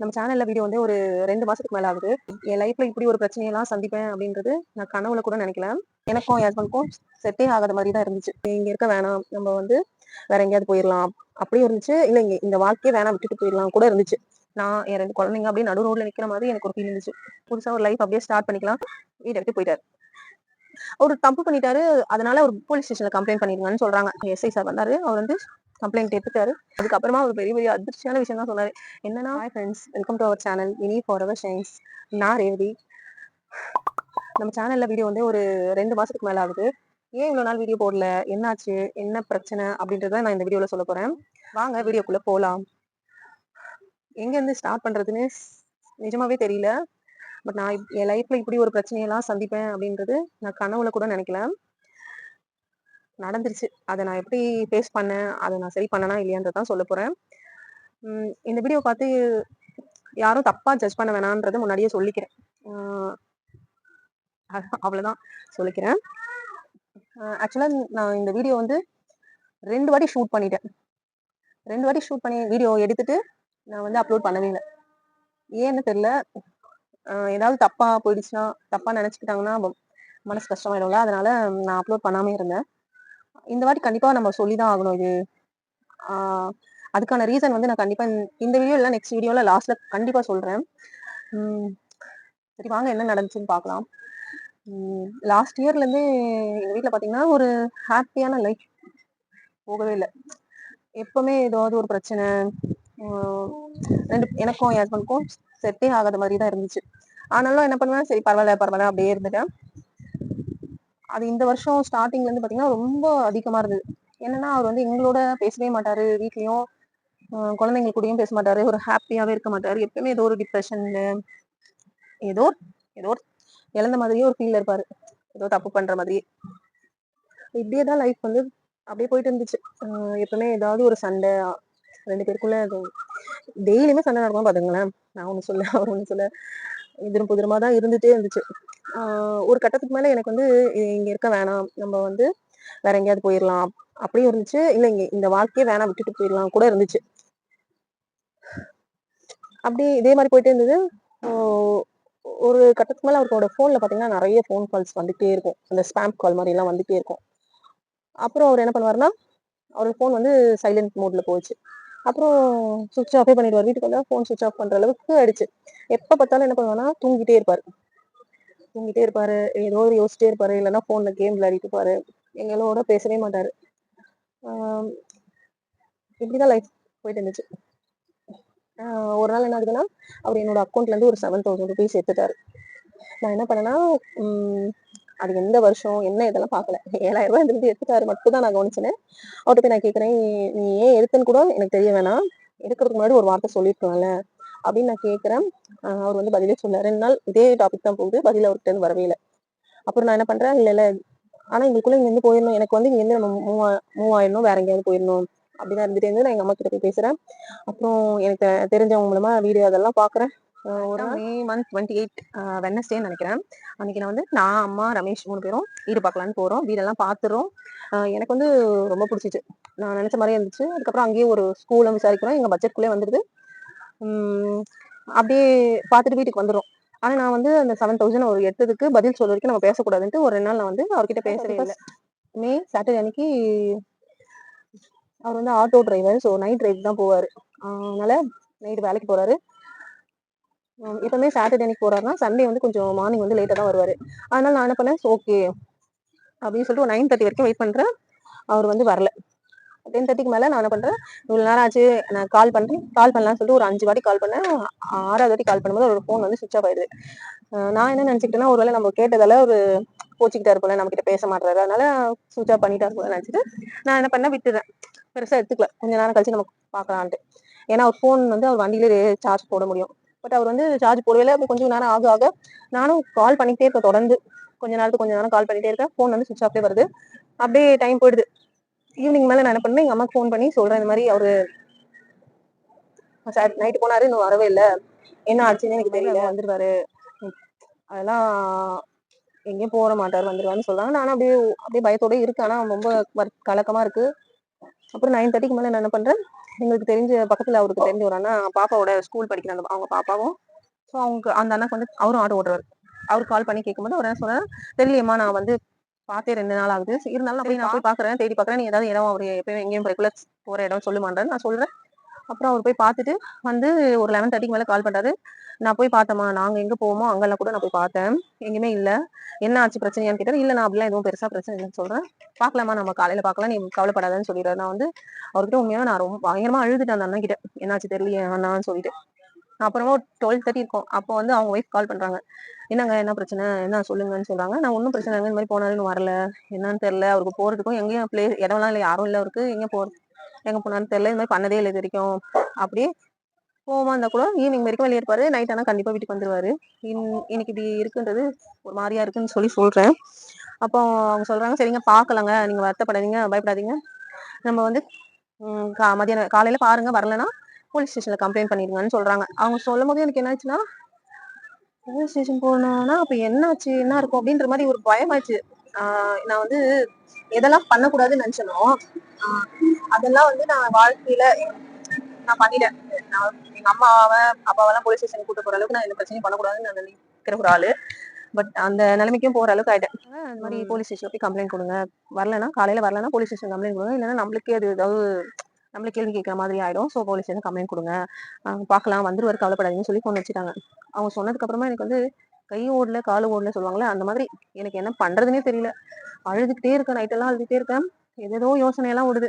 நம்ம சேனல்ல வீடியோ வந்து ஒரு ரெண்டு மாசத்துக்கு மேல ஆகுது என் லைஃப்ல இப்படி ஒரு பிரச்சனையெல்லாம் சந்திப்பேன் அப்படின்றது நான் கனவுல கூட நினைக்கல எனக்கும் என் ஹஸ்பண்ட்க்கும் செட்டே ஆகாத மாதிரி தான் இருந்துச்சு. இங்க இருக்க வேணாம். நம்ம வந்து வேற எங்கேயாவது போயிடலாம் அப்படியும் இருந்துச்சு. இல்ல இங்க இந்த வாழ்க்கையே வேணாம் விட்டுட்டு போயிடலாம் கூட இருந்துச்சு. நான் என் ரெண்டு குழந்தைங்க அப்படியே நடு ரோட்ல நிக்கிற மாதிரி எனக்கு ஒரு ஃபீல் இருந்துச்சு. புதுசா ஒரு லைஃப் அப்படியே ஸ்டார்ட் பண்ணிக்கலாம். வீட்டை விட்டு போயிட்டாரு. அவர் தப்பு பண்ணிட்டாரு. அதனால ஒரு போலீஸ் ஸ்டேஷன்ல கம்ப்ளைண்ட் பண்ணிருங்கன்னு சொல்றாங்க. எஸ்ஐ சார் வந்தாரு. அவர் வந்து கம்ப்ளைண்ட் எடுத்துட்டாரு. அதுக்கப்புறமா ஒரு பெரிய பெரிய அதிர்ச்சியான விஷயம் தான் சொன்னாரு. என்னன்னா friends welcome to our channel இனி ஃபார் அவர் ஷைன்ஸ் நான் ரேவதி. நம்ம சேனல்ல வீடியோ வந்து ஒரு ரெண்டு மாசத்துக்கு மேல ஆகுது. ஏன் இவ்வளவு நாள் வீடியோ போடல? என்னாச்சு? என்ன பிரச்சனை? அப்படின்றத நான் இந்த வீடியோல சொல்ல போறேன். வாங்க வீடியோக்குள்ள போலாம். எங்க இருந்து ஸ்டார்ட் பண்றதுன்னு நிஜமாவே தெரியல. பட் நான் என் லைஃப்ல இப்படி ஒரு பிரச்சனையெல்லாம் சந்திப்பேன் அப்படின்றது நான் கனவுல கூட நினைக்கல. நடந்துருச்சு. அதை நான் எப்படி ஃபேஸ் பண்ணேன் அதை நான் சரி பண்ணனா இல்லையான்றதான் சொல்ல போறேன். இந்த வீடியோ பார்த்து யாரும் தப்பா ஜட்ஜ் பண்ண வேணான்றதை முன்னாடியே சொல்லிக்கிறேன். ஆஹ் அவ்வளவுதான் சொல்லிக்கிறேன். ஆக்சுவலா நான் இந்த வீடியோ வந்து ரெண்டு வாட்டி ஷூட் பண்ணிட்டேன். ரெண்டு வாட்டி ஷூட் பண்ணி வீடியோ எடுத்துட்டு நான் வந்து அப்லோட் பண்ணவே இல்லை. ஏன்னு தெரியல. ஏதாவது தப்பா போயிடுச்சுன்னா தப்பா நினைச்சுக்கிட்டாங்கன்னா மனசு கஷ்டமாயிடும்ல. அதனால நான் அப்லோட் பண்ணாமே இருந்தேன். இந்த வாட்டி கண்டிப்பா நம்ம சொல்லிதான் ஆகணும் இது. அதுக்கான ரீசன் வந்து நான் கண்டிப்பா இந்த- வீடியோ இல்லை நெக்ஸ்ட் வீடியோல லாஸ்ட்ல கண்டிப்பா சொல்றேன். சரி வாங்க என்ன நடந்துச்சுன்னு பார்க்கலாம். லாஸ்ட் இயர்ல இருந்து எங்க வீட்ல பாத்தீங்கன்னா ஒரு ஹாப்பியான லைஃப் போகவே இல்லை. எப்பவுமே ஏதாவது ஒரு பிரச்சனை ரெண்டு எனக்கும் என் ஹஸ்பண்ட்க்கும் செட்டே ஆகாத மாதிரி தான் இருந்துச்சு. ஆனாலும் என்ன பண்ணுவேன் சரி பரவாயில்ல பரவாயில்ல அப்படியே இருந்துட்டேன். அது இந்த வருஷம் ஸ்டார்டிங்ல இருந்து பாத்தீங்கன்னா ரொம்ப அதிகமா இருந்தது. என்னன்னா அவர் வந்து எங்களோட பேசவே மாட்டாரு வீட்லயும் குழந்தைங்க கூடயும் பேச மாட்டாரு ஒரு ஹாப்பியாவே இருக்க மாட்டாரு. எப்பவுமே ஏதோ ஒரு டிப்ரெஷன் ஏதோ ஏதோ இழந்த மாதிரியே ஒரு ஃபீல் இருப்பாரு. ஏதோ தப்பு பண்ற மாதிரியே. இப்படியே தான் லைஃப் வந்து அப்படியே போயிட்டு இருந்துச்சு. எப்பவுமே ஏதாவது ஒரு சண்டை ரெண்டு பேருக்குள்ள டெய்லியுமே சண்டை நடக்கும் பாத்துங்களேன் நான் ஒண்ணு சொல்ல அவர் ஒண்ணு சொல்ல எதிரும் புதிரமா தான் இருந்துட்டே இருந்துச்சு. ஒரு கட்டத்துக்கு மேலே எனக்கு வந்து இங்கே இருக்க வேணாம். நம்ம வந்து வேற எங்கேயாவது போயிடலாம் அப்படியும் இருந்துச்சு. இல்லை இங்கே இந்த வாழ்க்கையே வேணாம் விட்டுட்டு போயிடலாம் கூட இருந்துச்சு. அப்படி இதே மாதிரி போயிட்டே இருந்தது. ஒரு கட்டத்துக்கு மேலே அவரோட ஃபோனில் பார்த்தீங்கன்னா நிறைய ஃபோன் கால்ஸ் வந்துகிட்டே இருக்கும். அந்த ஸ்பேம் கால் மாதிரிலாம் வந்துகிட்டே இருக்கும். அப்புறம் அவர் என்ன பண்ணுவாருன்னா அவர் ஃபோன் வந்து சைலண்ட் மோட்ல போச்சு. அப்புறம் சுவிட்ச் ஆஃபே பண்ணிடுவார். வீட்டுக்கு வந்தால் ஃபோன் சுவிட்ச் ஆஃப் பண்ணுற அளவுக்கு ஆயிடுச்சு. எப்போ பார்த்தாலும் என்ன பண்ணுவாருன்னா தூங்கிட்டே இருப்பார். தூங்கிட்டே இருப்பாரு. ஏதோ ஒரு யோசிச்சிட்டே இருப்பாரு. இல்லைன்னா போன்ல கேம் விளையாடிட்டு இருப்பாரு. எங்களோட பேசவே மாட்டாரு. இப்படிதான் லைஃப் போயிட்டு இருந்துச்சு. ஒரு நாள் என்ன ஆகுதுன்னா அவர் என்னோட அக்கௌண்ட்ல இருந்து ஒரு செவன் தௌசண்ட் ருபீஸ் எடுத்துட்டாரு. நான் என்ன பண்ணேன்னா அது எந்த வருஷம் என்ன இதெல்லாம் பார்க்கல. ஏழாயிரம் ரூபாய் இருந்து எடுத்துட்டாரு. மட்டும் தான் நான் கவனிச்சினேன் அவர்கிட்ட போய் நான் கேட்குறேன் நீ ஏன் எடுத்தேன்னு கூட எனக்கு தெரிய வேணாம். எடுக்கிறதுக்கு முன்னாடி ஒரு வார்த்தை சொல்லிருக்கலாம்ல. அப்படின்னு நான் கேட்குறேன் அவர் வந்து பதிலே சொல்ல ரெண்டு நாள் இதே டாபிக் தான் போகுது. பதில் அவர்கிட்ட இருந்து வரவே இல்லை. அப்புறம் நான் என்ன பண்ணுறேன் இல்லை இல்லை. ஆனால் எங்களுக்குள்ளே இங்கேருந்து போயிடணும். எனக்கு வந்து இங்கேருந்து நம்ம மூவ் மூவ் ஆயிடணும். வேற எங்கேயாவது போயிடணும். அப்படின்னு இருந்துட்டு இருந்து நான் எங்கள் அம்மா கிட்ட போய் பேசுகிறேன் அப்புறம் எனக்கு தெரிஞ்சவங்க மூலமா வீடியோ அதெல்லாம் பார்க்குறேன் ஒரு மே மந்த் டுவெண்ட்டி எயிட் வெனஸ்டேன்னு நினைக்கிறேன். அன்னைக்கு நான் வந்து நான் அம்மா ரமேஷ் மூணு பேரும் வீடு பார்க்கலான்னு போகிறோம் வீடெல்லாம் பார்த்துறோம் எனக்கு வந்து ரொம்ப பிடிச்சிச்சு. நான் நினச்ச மாதிரியே இருந்துச்சு. அதுக்கப்புறம் அங்கேயே ஒரு ஸ்கூலை விசாரிக்கிறோம். எங்கள் பட்ஜெட்குள்ளே வந்துடுது. அப்படியே பார்த்துட்டு வீட்டுக்கு வந்துடும் ஆனா நான் வந்து அந்த செவன் தௌசண்ட் ஒரு எடுத்ததுக்கு பதில் சொல்ல வரைக்கும் நம்ம பேசக்கூடாதுன்ட்டு ஒரு ரெண்டு நாள் நான் வந்து அவர்கிட்ட பேசவே இல்லை. மே சாட்டர்டே அன்னைக்கு அவர் வந்து auto driver so night drive தான் போவாரு. அதனால நைட் வேலைக்கு போறாரு. உம் எப்பவுமே சாட்டர்டே அன்னைக்கு போறாருன்னா சண்டே வந்து கொஞ்சம் மார்னிங் வந்து லேட்டாக தான் வருவாரு. அதனால நான் என்ன பண்ணேன் ஓகே அப்படின்னு சொல்லிட்டு ஒரு நைன் தேர்ட்டி வரைக்கும் வெயிட் பண்றேன். அவர் வந்து வரல. டென் தேர்ட்டிக்கு மேல நான் என்ன பண்றேன் இவ்வளவு நேரம் ஆச்சு நான் கால் பண்றேன். கால் பண்ணலாம்னு சொல்லிட்டு ஒரு அஞ்சு வாட்டி கால் பண்ணேன். ஆறாவது வாட்டி கால் பண்ணும்போது ஒரு ஃபோன் வந்து சுவிச் ஆஃப் ஆயிடுது. நான் என்ன நினைச்சுக்கிட்டேன்னா ஒருவேளை நம்ம கேட்டதால ஒரு கோச்சிக்கிட்டாரு போல நம்ம கிட்ட பேச மாட்டாரு அதனால சுவிச் ஆஃப் பண்ணிட்டாரு போல நினைச்சிட்டு நான் என்ன பண்ணேன் விட்டுறேன். பெருசா எடுத்துக்கல. கொஞ்ச நேரம் கழிச்சு நம்ம பார்க்கலான்ட்டு ஏன்னா அவர் ஃபோன் வந்து அவர் வண்டியிலே சார்ஜ் போட முடியும். பட் அவர் வந்து சார்ஜ் போடவே இல்லை. கொஞ்சம் நேரம் ஆக ஆக நானும் கால் பண்ணிட்டே இருக்கேன் தொடர்ந்து. கொஞ்ச நேரத்துக்கு கொஞ்ச நேரம் கால் பண்ணிட்டே இருக்கேன். ஃபோன் வந்து சுவிச் ஆஃப்லேயே வருது. அப்படியே டைம் போயிடுது. ஈவினிங் மேல நான் என்ன பண்ணேன் எங்க அம்மாக்கு ஃபோன் பண்ணி சொல்றேன் இந்த மாதிரி அவரு நைட்டு போனாரு இன்னும் வரவே இல்ல. என்ன ஆச்சுன்னு எனக்கு தெரியல. வந்துருவாரு. அதெல்லாம் எங்கேயும் போற மாட்டாரு வந்துருவாருன்னு சொல்றாங்க. நானும் அப்படியே அப்படியே பயத்தோட இருக்கு ஆனா ரொம்ப கலக்கமா இருக்கு. அப்புறம் நைன் தேர்ட்டிக்கு மேலே நான் என்ன பண்ணுறேன் எங்களுக்கு தெரிஞ்ச பக்கத்தில் அவருக்கு தெரிஞ்ச ஒரு அண்ணா பாப்பாவோட ஸ்கூல் படிக்கிற அந்த அவங்க பாப்பாவும் ஸோ அவங்க அந்த அண்ணாக்கு வந்து அவரும் ஆட்டோ ஓட்டுறாரு. அவருக்கு கால் பண்ணி கேட்கும்போது அவர் என்ன சொன்னார் தெரியலையம்மா நான் வந்து பார்த்தே ரெண்டு நாள் ஆகுது. இருந்தாலும் அப்படியே நான் போய் பார்க்குறேன் தேடி பார்க்குறேன் நீ ஏதாவது இடம் அவர் எப்பயும் எங்கேயும் ரெகுலர் போகிற இடம் சொல்லுமான்றேன் நான் சொல்கிறேன் அப்புறம் அவர் போய் பார்த்துட்டு வந்து ஒரு லெவன் தேர்ட்டிக்கு மேலே கால் பண்ணுறாரு நான் போய் பார்த்தேம்மா நாங்கள் எங்கே போவோமோ அங்கெல்லாம் கூட நான் போய் பார்த்தேன். எங்கேயுமே இல்லை. என்ன ஆச்சு பிரச்சனையான்னு கேட்டார். இல்லை நான் அப்படிலாம் எதுவும் பெருசாக பிரச்சனை இல்லைன்னு சொல்கிறேன் பார்க்கலாமா நம்ம காலையில் பார்க்கலாம் நீ கவலைப்படாதன்னு சொல்லிடுறாரு. நான் வந்து அவர்கிட்ட உண்மையாக நான் ரொம்ப பயங்கரமாக அழுதுட்டேன் அந்த அண்ணன் கிட்ட என்னாச்சு தெரியலையே அண்ணான்னு சொல்லிட்டு. அப்புறமா டுவெல் தேர்ட்டி இருக்கும். அப்போ வந்து அவங்க ஒய்ஃப் கால் பண்ணுறாங்க என்னங்க என்ன பிரச்சனை? என்ன சொல்லுங்கன்னு சொல்கிறாங்க நான் ஒன்றும் பிரச்சனை இல்லை. இந்த மாதிரி போனாலும் வரல. என்னன்னு தெரில அவருக்கு போகிறதுக்கும் எங்கேயும் பிளேஸ் இடம்லாம் இல்லை. யாரும் இல்லை அவருக்கு. எங்கே போறது எங்கே போனாலும் தெரில இந்த மாதிரி பண்ணதே இல்லை இது வரைக்கும். அப்படியே போமா இருந்தால் கூட ஈவினிங் வரைக்கும் வெளியே இருப்பாரு. நைட் ஆனால் கண்டிப்பாக வீட்டுக்கு இன் இன்னைக்கு இப்படி இருக்குன்றது ஒரு மாதிரியா இருக்குன்னு சொல்லி சொல்கிறேன் அப்போ அவங்க சொல்கிறாங்க சரிங்க பார்க்கலாங்க. நீங்கள் வருத்தப்படாதீங்க. பயப்படாதீங்க. நம்ம வந்து மதியானம் காலையில் பாருங்க. வரலன்னா போலீஸ் ஸ்டேஷன்ல கம்ப்ளைண்ட் பண்ணிடுங்கன்னு சொல்றாங்க. அவங்க சொல்லும் போது எனக்கு என்னாச்சுன்னா போலீஸ் ஸ்டேஷன் போனோம்னா அப்ப என்னாச்சு என்ன இருக்கும் அப்படின்ற மாதிரி ஒரு பயமாச்சு நான் வந்து எதெல்லாம் பண்ணக்கூடாதுன்னு நினைச்சனோ அதெல்லாம் வந்து நான் வாழ்க்கையில நான் பண்ணிட்டேன். நான் எங்க அம்மாவை அப்பாவெல்லாம் போலீஸ் ஸ்டேஷன் கூட்டு போற அளவுக்கு நான் எந்த பிரச்சனையும் பண்ணக்கூடாதுன்னு நான் நினைக்கிற ஒரு ஆளு. பட் அந்த நிலைமைக்கும் போற அளவுக்கு ஆயிட்டேன். அந்த மாதிரி போலீஸ் ஸ்டேஷன் போய் கம்ப்ளைண்ட் கொடுங்க. வரலன்னா காலையில வரலன்னா போலீஸ் ஸ்டேஷன் கம்ப்ளைண்ட் கொடுங்க. இல்லைன்னா நம்மளுக்கே அது ஏதாவது நம்மள கேள்வி கேட்குற மாதிரி ஆயிடும். ஸோ போலீஸ் வந்து கம்ப்ளைண்ட் கொடுங்க. பார்க்கலாம். வந்துருவார். கவலைப்படாதீங்கன்னு சொல்லி ஃபோன் வச்சுட்டாங்க. அவங்க சொன்னதுக்கு அப்புறமா எனக்கு வந்து கை ஓடல காலு ஓடல சொல்லுவாங்களே அந்த மாதிரி எனக்கு என்ன பண்ணுறதுனே தெரியல. அழுதுகிட்டே இருக்கேன். நைட்டெல்லாம் அழுதுகிட்டே இருக்கேன். ஏதேதோ யோசனையெல்லாம் விடுது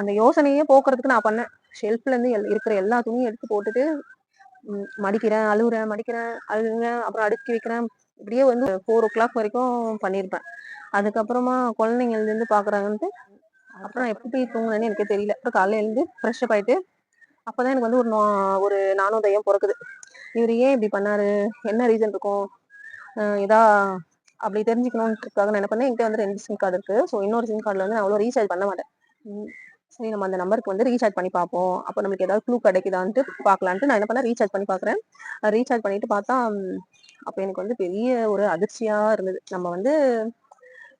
அந்த யோசனையே போக்குறதுக்கு நான் பண்ணேன். ஷெல்ஃப்ல இருந்து இருக்கிற எல்லா துணியும் எடுத்து போட்டுட்டு மடிக்கிறேன் அழுகுறேன் மடிக்கிறேன் அழுகுறேன் அப்புறம் அடுக்கி வைக்கிறேன். இப்படியே வந்து ஃபோர் ஓ கிளாக் வரைக்கும் பண்ணியிருப்பேன். அதுக்கப்புறமா குழந்தைங்கள்லேருந்து இருந்து வந்து அப்புறம் எப்படி தூங்குனேன்னு எனக்கு தெரியல. அப்புறம் காலையில எழுந்து ஃப்ரெஷ் அப் ஆயிட்டு அப்போதான் எனக்கு வந்து ஒரு ஒரு நானோதயம் பிறக்குது. இவர் ஏன் இப்படி பண்ணாரு? என்ன ரீசன் இருக்கும்? இதா அப்படி தெரிஞ்சுக்கணுன்றதுக்காக நான் என்ன பண்ணேன் என்கிட்ட வந்து ரெண்டு சிம் கார்டு இருக்கு. ஸோ இன்னொரு சிம் கார்டில் வந்து நான் அவ்வளோ ரீசார்ஜ் பண்ண மாட்டேன். சரி நம்ம அந்த நம்பருக்கு வந்து ரீசார்ஜ் பண்ணி பார்ப்போம். அப்போ நம்மளுக்கு ஏதாவது க்ளூ கிடைக்குதான்ட்டு பார்க்கலான்ட்டு நான் என்ன பண்ணேன் ரீசார்ஜ் பண்ணி பார்க்குறேன். ரீசார்ஜ் பண்ணிட்டு பார்த்தா அப்போ எனக்கு வந்து பெரிய ஒரு அதிர்ச்சியாக இருந்தது. நம்ம வந்து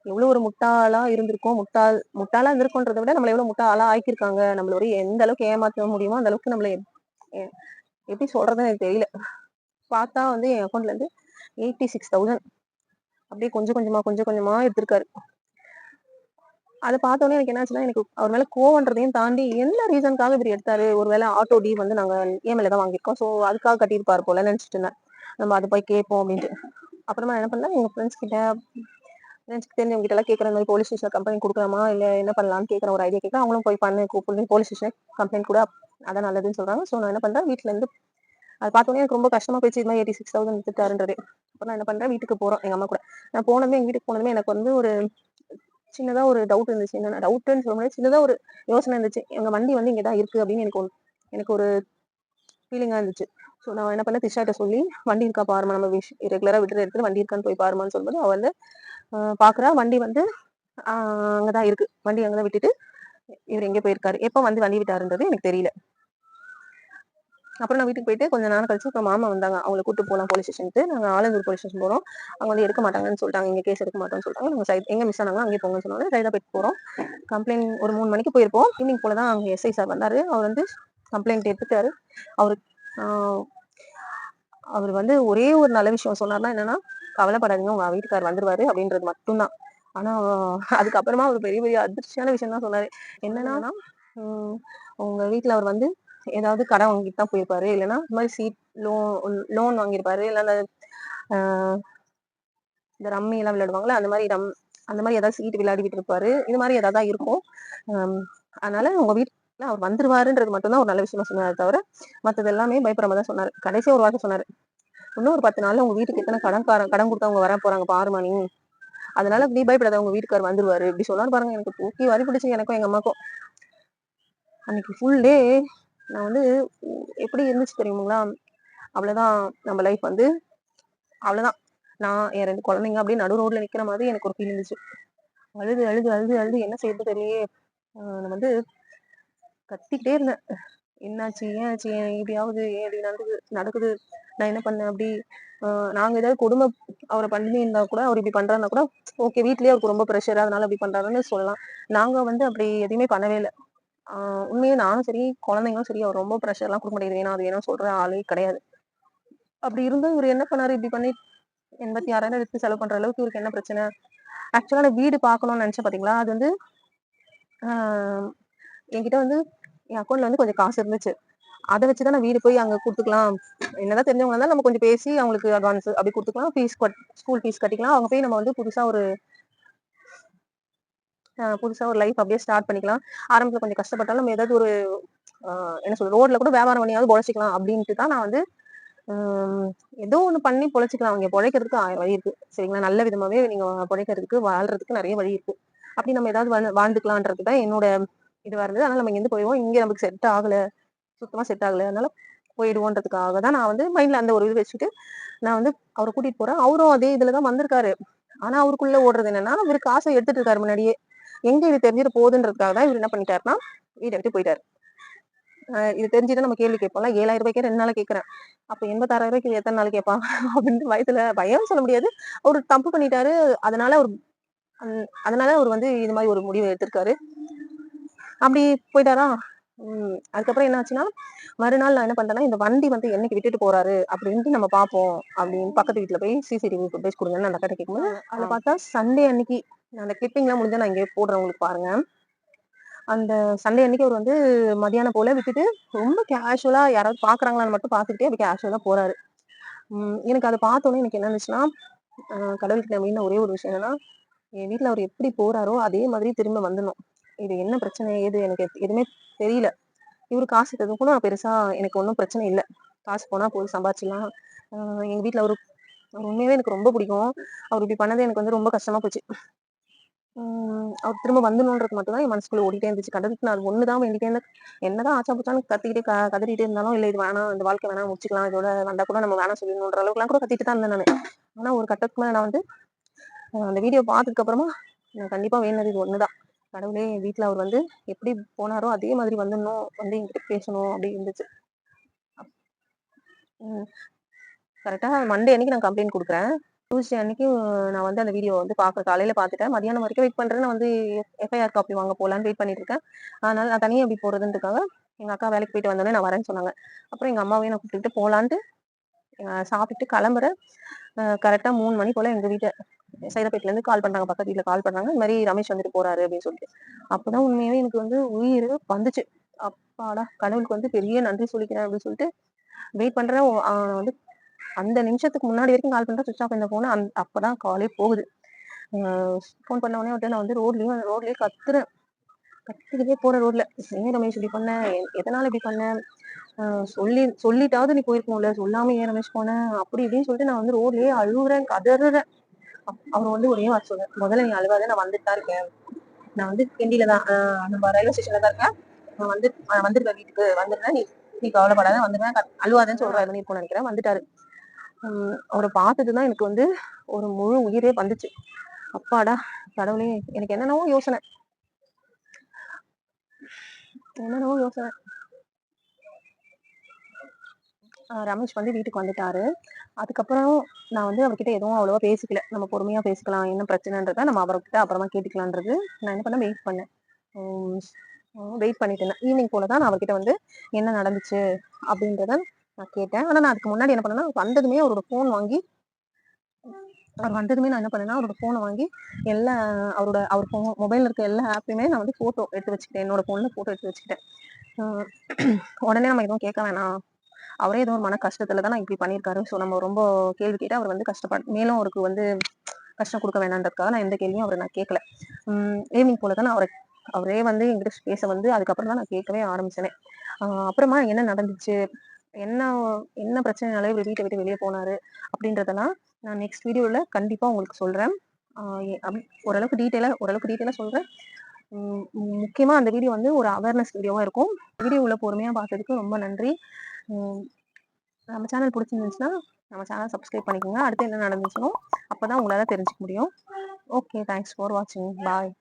எவ்வளவு ஒரு முட்டாளா இருந்திருக்கோம். முட்டாள் முட்டாளா இருந்திருக்கோன்றத விட நம்மள எவ்வளவு முட்டாளா ஆக்கியிருக்காங்க. நம்மள ஒரு எந்த அளவுக்கு ஏமாற்ற முடியுமோ அந்த அளவுக்கு நம்மள எப்படி சொல்றதுன்னு எனக்கு தெரியல. பார்த்தா வந்து என் அக்கௌண்ட்ல இருந்து எயிட்டி சிக்ஸ் தௌசண்ட் அப்படியே கொஞ்சம் கொஞ்சமா கொஞ்சம் கொஞ்சமா எடுத்திருக்காரு. அதை பார்த்தோன்னே எனக்கு என்னாச்சுன்னா எனக்கு அவர் மேல கோவன்றதையும் தாண்டி என்ன ரீசனுக்காக இப்படி எடுத்தாரு? ஒருவேளை ஆட்டோ டி வந்து நாங்க இஎம்ஐல தான் வாங்கியிருக்கோம். ஸோ அதுக்காக கட்டியிருப்பாரு போல நினைச்சிட்டு இருந்தேன். நம்ம அதை போய் கேட்போம் அப்படின்ட்டு. அப்புறமா என்ன பண்ணேன் எங்க ஃப்ரெண்ட்ஸ் கிட்ட எனக்கு தெரிஞ்சவங்க எல்லாம் கேட்குற மாதிரி போலீஸ் ஸ்டேஷன் கம்ப்ளைண்ட் கொடுக்கலாமா? இல்லை என்ன பண்ணலாம்னு கேட்குற ஒரு ஐடியா கேட்குறேன் அவங்களும் போய் பண்ணு கூப்பிட்டு போலீஸ் ஸ்டேஷன் கம்ப்ளைண்ட் கூட. அதான் நல்லதுன்னு சொல்கிறாங்க ஸோ நான் என்ன பண்ணுறேன் வீட்டிலேருந்து அது பார்த்தோன்னே எனக்கு ரொம்ப கஷ்டமாக போயிடுச்சு. இது மாதிரி எயிட்டி சிக்ஸ் தௌசண்ட் எடுத்துட்டாருன்றது அப்புறம் நான் என்ன பண்ணுறேன் வீட்டுக்கு போகிறோம் எங்கள் அம்மா கூட. நான் போனதுமே எங்கள் வீட்டுக்கு போனதுமே எனக்கு வந்து ஒரு சின்னதாக ஒரு டவுட் இருந்துச்சு. என்ன டவுட்டுன்னு சொல்ல முடியாது. சின்னதாக ஒரு யோசனை இருந்துச்சு. எங்கள் வண்டி வந்து இங்கே தான் இருக்குது அப்படின்னு எனக்கு எனக்கு ஒரு ஃபீலிங்காக இருந்துச்சு. ஸோ நான் என்ன பண்ணேன்? திஷாட்ட சொல்லி வண்டி இருக்கா பாருமா நம்ம விஷ் ரெகுலராக விட்டுற இடத்துல வண்டி இருக்கான்னு போய் பாருமான்னு சொல்லும்போது அவள் வந்து பார்க்குறா வண்டி வந்து அங்கே தான் இருக்குது வண்டி அங்கே தான் விட்டுட்டு இவர் எங்கே போயிருக்காரு. எப்போ வந்து வண்டி விட்டாருன்றது எனக்கு தெரியல. அப்புறம் நான் வீட்டுக்கு போயிட்டு கொஞ்சம் நேரம் கழிச்சு அப்புறம் மாமா வந்தாங்க. அவங்களை கூட்டு போகலாம் போலீஸ் ஸ்டேஷனுக்கு நாங்கள் ஆலந்தூர் போலீஸ் ஸ்டேஷன் போகிறோம் அவங்க வந்து எடுக்க மாட்டாங்கன்னு சொல்லிட்டாங்க. இங்கே கேஸ் எடுக்க மாட்டோம்னு சொல்லிட்டாங்க. நாங்கள் சைட் எங்கே மிஸ் ஆனாங்க அங்கே போங்கன்னு சொன்னாங்க. சைடாக போயிட்டு போகிறோம் கம்ப்ளைண்ட் ஒரு மூணு மணிக்கு போயிருப்போம். ஈவினிங் போலதான் அங்கே எஸ்ஐ சார் வந்தார். அவர் வந்து கம்ப்ளைண்ட் எடுத்துட்டாரு. அவர் அவர் வந்து ஒரே ஒரு நல்ல விஷயம் சொன்னார்னா என்னன்னா கவலைப்படாதீங்க உங்க வீட்டுக்கார் வந்துருவாரு அப்படின்றது மட்டும்தான். ஆனா அதுக்கப்புறமா ஒரு பெரிய பெரிய அதிர்ச்சியான விஷயம் தான் சொன்னாரு. என்னன்னா உங்க வீட்டுல அவர் வந்து ஏதாவது கடன் வாங்கிட்டு தான் போயிருப்பாரு. இல்லைன்னா இந்த மாதிரி சீட் லோன் லோன் வாங்கியிருப்பாரு. இல்ல அந்த இந்த ரம்மி எல்லாம் விளையாடுவாங்களே அந்த மாதிரி ரம் அந்த மாதிரி ஏதாவது சீட்டு விளையாடிக்கிட்டு இருப்பாரு. இந்த மாதிரி ஏதாவது இருக்கும். அதனால உங்க வீட்டுல அவர் வந்துருவாருன்றது மட்டும்தான் ஒரு நல்ல விஷயமா சொன்னாரு தவிர மத்தது எல்லாமே பயப்படாம தான் சொன்னாரு. கடைசியா ஒரு வார்த்தை சொன்னாரு. இன்னும் ஒரு பத்து நாள்ல உங்க வீட்டுக்கு எத்தனை கடன்காரன் கடன் கொடுத்தா அவங்க வர போறாங்க பாருமா நீ அதனால நீ பயப்படாத உங்க வீட்டுக்கார் வந்துருவாரு. இப்படி சொன்னாரு பாருங்க எனக்கு தூக்கி வரி பிடிச்சி எனக்கும் எங்க அம்மாக்கும். அன்னைக்கு ஃபுல் டே நான் வந்து எப்படி இருந்துச்சு தெரியுங்களா அவ்வளவுதான் நம்ம லைஃப் வந்து அவ்வளவுதான். நான் என் ரெண்டு குழந்தைங்க அப்படியே நடு ரோட்ல நிக்கிற மாதிரி எனக்கு ஒரு ஃபீல் இருந்துச்சு. அழுது அழுது அழுது அழுது என்ன செய்யறது தெரியலையே. நான் வந்து கத்திக்கிட்டே இருந்தேன். என்னாச்சு? ஏன் ஏன் இப்படியாவது ஏன் இப்படி நடக்குது? நடக்குது. நான் என்ன பண்ணேன்? அப்படி நாங்கள் நாங்க ஏதாவது கொடுமை அவரை பண்ணி இருந்தா கூட அவர் இப்படி பண்றாருன்னா கூட ஓகே வீட்லயே அவருக்கு ரொம்ப ப்ரெஷர் அதனால அப்படி பண்றாருன்னு சொல்லலாம். நாங்க வந்து அப்படி எதுவுமே பண்ணவே இல்லை. ஆஹ் உண்மையே நானும் சரி குழந்தைங்களும் சரி அவர் ரொம்ப ப்ரெஷர் எல்லாம் கொடுக்க முடியாது ஏன்னா அது வேணும் சொல்ற ஆளே கிடையாது. அப்படி இருந்தும் இவர் என்ன பண்ணாரு? இப்படி பண்ணி எண்பத்தி ஆறாயிரம் எடுத்து செலவு பண்ற அளவுக்கு இவருக்கு என்ன பிரச்சனை? ஆக்சுவலா நான் வீடு பார்க்கணும்னு நினைச்சேன் பாத்தீங்களா? அது வந்து ஆஹ் என்கிட்ட வந்து என் அக்கௌண்ட்ல வந்து கொஞ்சம் காசு இருந்துச்சு. அதை வச்சுதான் நான் வீடு போய் அங்க கொடுத்துக்கலாம். என்னதான் தெரிஞ்சவங்க இருந்தாலும் நம்ம கொஞ்சம் பேசி அவங்களுக்கு அட்வான்ஸ் அப்படி கொடுத்துக்கலாம். ஃபீஸ் ஸ்கூல் ஃபீஸ் கட்டிக்கலாம். அவங்க போய் நம்ம வந்து புதுசா ஒரு புதுசா ஒரு லைஃப் அப்படியே ஸ்டார்ட் பண்ணிக்கலாம். ஆரம்பத்துல கொஞ்சம் கஷ்டப்பட்டாலும் நம்ம ஏதாவது ஒரு என்ன சொல்ற ரோட்ல கூட வியாபாரம் பண்ணியாவது பொழைச்சிக்கலாம் அப்படின்ட்டு தான் நான் வந்து ஏதோ ஒன்று பண்ணி பொழைச்சிக்கலாம். அவங்க பொழைக்கிறதுக்கு ஆயிரம் வழி இருக்கு. சரிங்களா? நல்ல விதமாவே நீங்க பொழைக்கிறதுக்கு வாழ்றதுக்கு நிறைய வழி இருக்கு. அப்படி நம்ம ஏதாவது வாழ் வாழ்ந்துக்கலான்றது தான் என்னோட இது இருந்தது அதனால நம்ம இங்கேருந்து போயிடுவோம். இங்கே நமக்கு செட் ஆகல. சுத்தமா செட் ஆகல. அதனால போயிடுவோன்றதுக்காக தான் நான் வந்து மைண்ட்ல அந்த ஒரு இது வச்சுட்டு நான் வந்து அவரை கூட்டிட்டு போறேன். அவரும் அதே இதுலதான் வந்திருக்காரு. ஆனா அவருக்குள்ள ஓடுறது என்னன்னா இவரு காசை எடுத்துட்டு இருக்காரு முன்னாடியே. எங்க இது தெரிஞ்சிட்டு போகுதுன்றதுக்காக தான் இவர் என்ன பண்ணிட்டாருன்னா வீட்டை விட்டு போயிட்டாரு. ஆஹ் இது தெரிஞ்சுட்டு நம்ம கேள்வி கேட்போம்ல ஏழாயிரம் ரூபாய்க்கு ரெண்டு நாள் கேட்கறேன். அப்ப எண்பத்தாறாயிரம் ரூபாய்க்கு எத்தனை நாள் கேட்பான்? அப்படின்னு வயசுல பயம் சொல்ல முடியாது. அவர் தப்பு பண்ணிட்டாரு. அதனால அவர் அதனால அவர் வந்து இது மாதிரி ஒரு முடிவு எடுத்திருக்காரு. அப்படி போயிட்டாரா? உம் அதுக்கப்புறம் என்ன ஆச்சுன்னா மறுநாள் நான் என்ன பண்றேன்னா இந்த வண்டி வந்து என்னைக்கு விட்டுட்டு போறாரு அப்படின்ட்டு நம்ம பார்ப்போம் அப்படின்னு பக்கத்து வீட்டுல போய் சிசிடிவி ஃபுட்டேஜ் கொடுங்கன்னு அந்த கட்ட கேட்கும்போது அதுல பார்த்தா சண்டே அன்னைக்கு நான் அந்த கிளிப்பிங்லாம் முடிஞ்சா நான் இங்கே போடுறேன் உங்களுக்கு பாருங்க. அந்த சண்டே அன்னைக்கு அவர் வந்து மதியானம் போல விட்டுட்டு ரொம்ப கேஷுவலா யாராவது பாக்குறாங்களான்னு மட்டும் பார்த்துக்கிட்டே அப்படி கேஷுவலா போறாரு. எனக்கு அதை பார்த்தோன்னே எனக்கு என்ன இருந்துச்சுன்னா ஆஹ் கடவுள்கிட்ட மீன ஒரே ஒரு விஷயம் என்னன்னா என் வீட்ல அவர் எப்படி போறாரோ அதே மாதிரி திரும்ப வந்துடணும். இது என்ன பிரச்சனை? ஏது எனக்கு எதுவுமே தெரியல. இவர் காசு எடுத்தது கூட பெருசா எனக்கு ஒன்றும் பிரச்சனை இல்லை. காசு போனா போய் சம்பாதிச்சிடலாம் எங்க வீட்டில் அவரு அவர் உண்மையாவே எனக்கு ரொம்ப பிடிக்கும். அவர் இப்படி பண்ணது எனக்கு வந்து ரொம்ப கஷ்டமா போச்சு. அவர் திரும்ப வந்துடணுன்றது மட்டும் தான் என் மனசுக்குள்ள ஓடிட்டே இருந்துச்சு. கடவுளுக்கு நான் அது தான் வேண்டிட்டே இருந்தேன் என்னதான் ஆச்சா போச்சாலும் கத்திக்கிட்டே க கதறிட்டே இருந்தாலும் இல்லை இது வேணாம் இந்த வாழ்க்கை வேணாம் முடிச்சுக்கலாம் இதோட வந்தா கூட நம்ம வேணாம் சொல்லணுன்ற அளவுக்குலாம் கூட கத்திட்டு தான் இருந்தேன் நான். ஆனால் ஒரு கட்டத்துக்கு நான் வந்து அந்த வீடியோ பார்த்ததுக்கு அப்புறமா நான் கண்டிப்பாக வேணுனது இது தான் கடவுளே என் வீட்டில் அவர் வந்து எப்படி போனாரோ அதே மாதிரி வந்துடணும் வந்து என்கிட்ட பேசணும் அப்படி இருந்துச்சு. கரெக்டாக மண்டே அன்னைக்கு நான் கம்ப்ளைண்ட் கொடுக்குறேன். டியூஸ்டே அன்னைக்கு நான் வந்து அந்த வீடியோ வந்து பார்க்க காலையில் பார்த்துட்டேன். மதியானம் வரைக்கும் வெயிட் பண்ணுறேன்னு நான் வந்து எஃப்ஐஆர் காப்பி வாங்க போலான்னு வெயிட் பண்ணிட்டு இருக்கேன். அதனால நான் தனியாக எப்படி போறதுன்றதுக்காக எங்கள் அக்கா வேலைக்கு போயிட்டு வந்தோடனே நான் வரேன்னு சொன்னாங்க. அப்புறம் எங்கள் அம்மாவையும் நான் கூப்பிட்டுட்டு போகலான்ட்டு சாப்பிட்டு கிளம்புறேன். கரெக்டாக மூணு மணி போல் எங்கள் வீட்டை சைதாப்பேட்ல இருந்து கால் பண்றாங்க. பக்கத்து வீட்டுல கால் பண்றாங்க. இந்த மாதிரி ரமேஷ் வந்துட்டு போறாரு அப்படின்னு சொல்லிட்டு. அப்பதான் உண்மையாவே எனக்கு வந்து உயிர் வந்துச்சு. அப்பாடா கடவுளுக்கு வந்து பெரிய நன்றி சொல்லிக்கிறேன் அப்படின்னு சொல்லிட்டு வெயிட் பண்றேன். வந்து அந்த நிமிஷத்துக்கு முன்னாடி வரைக்கும் கால் பண்றேன். சுவிச் ஆஃப் இந்த போன அந் அப்பதான் காலே போகுது. ஃபோன் பண்ண உடனே நான் வந்து ரோட்லயும் ரோட்லயே கத்துறேன். கத்திக்கிட்டே போற ரோட்ல ஏன் ரமேஷ் இப்படி பண்ண? எதனால இப்படி பண்ண? சொல்லி சொல்லிட்டாவது நீ போயிருக்கணும்ல. சொல்லாம ஏன் ரமேஷ் போன? அப்படி இப்படின்னு சொல்லிட்டு நான் வந்து ரோட்லயே அழுகுறேன் கதறுறேன். அவர் வந்து ஒரே வார்த்தை சொன்னார் முதல்ல நீ அழுவாத நான் வந்துட்டு தான் இருக்கேன். நான் வந்து கிண்டியில தான் நம்ம ரயில்வே ஸ்டேஷன்ல தான் இருக்கேன். நான் வந்து நான் வந்துருவேன் வீட்டுக்கு. வந்துடுறேன் நீ நீ கவலைப்படாத வந்துடுறேன் அழுவாதேன்னு அழுவாதன்னு சொல்றாரு பண்ணிருக்கோம் நினைக்கிறேன். வந்துட்டாரு. உம் அவரை பார்த்ததுதான் எனக்கு வந்து ஒரு முழு உயிரே வந்துச்சு. அப்பாடா கடவுளே எனக்கு என்னென்னவோ யோசனை. என்னென்னவோ யோசனை. ரமேஷ் வந்து வீட்டுக்கு வந்துட்டாரு. அதுக்கப்புறம் நான் வந்து அவர்கிட்ட எதுவும் அவ்வளோவா பேசிக்கல. நம்ம பொறுமையாக பேசிக்கலாம். என்ன பிரச்சனைன்றத நம்ம அவர்கிட்ட அப்புறமா கேட்டுக்கலான்றது நான் என்ன பண்ணேன்? வெயிட் பண்ணேன். வெயிட் பண்ணிட்டு இருந்தேன். ஈவினிங் போல தான் நான் அவர்கிட்ட வந்து என்ன நடந்துச்சு அப்படின்றத நான் கேட்டேன். ஆனால் நான் அதுக்கு முன்னாடி என்ன பண்ணேன்னா வந்ததுமே அவரோட ஃபோன் வாங்கி அவர் வந்ததுமே நான் என்ன பண்ணேன்னா அவரோட ஃபோனை வாங்கி எல்லா அவரோட அவர் ஃபோன் மொபைலில் இருக்க எல்லா ஆப்பையுமே நான் வந்து ஃபோட்டோ எடுத்து வச்சுக்கிட்டேன். என்னோட ஃபோனில் ஃபோட்டோ எடுத்து வச்சுக்கிட்டேன். உடனே நம்ம எதுவும் கேட்க வேணாம். அவரே ஏதோ ஒரு மன கஷ்டத்துல தான் இப்படி பண்ணியிருக்காரு. ஸோ நம்ம ரொம்ப கேள்வி கேட்டு அவர் வந்து கஷ்டப்பட மேலும் அவருக்கு வந்து கஷ்டம் கொடுக்க வேணான்றதுக்காக நான் எந்த கேள்வியும் அவரை நான் கேட்கல ஈவினிங் போல தான் நான் அவரை அவரே வந்து என்கிட்ட பேச வந்து அதுக்கப்புறம் தான் நான் கேட்கவே ஆரம்பிச்சேனே. அப்புறமா என்ன நடந்துச்சு? என்ன என்ன பிரச்சனைனாலே இவர் வீட்டை விட்டு வெளியே போனாரு அப்படின்றதெல்லாம் நான் நெக்ஸ்ட் வீடியோவில் கண்டிப்பாக உங்களுக்கு சொல்கிறேன் அப்~ ஓரளவுக்கு டீட்டெயிலாக ஓரளவுக்கு டீட்டெயிலாக சொல்கிறேன் முக்கியமாக அந்த வீடியோ வந்து ஒரு அவேர்னஸ் வீடியோவாக இருக்கும். வீடியோ உள்ள பொறுமையாக பார்த்ததுக்கு ரொம்ப நன்றி. நம்ம சேனல் பிடிச்சிருந்துச்சுன்னா நம்ம சேனல் சப்ஸ்கிரைப் பண்ணிக்கோங்க. அடுத்து என்ன நடந்துச்சுனோ அப்பதான் உங்களால் தெரிஞ்சுக்க முடியும். ஓகே தேங்க்ஸ் ஃபார் வாட்சிங் பாய்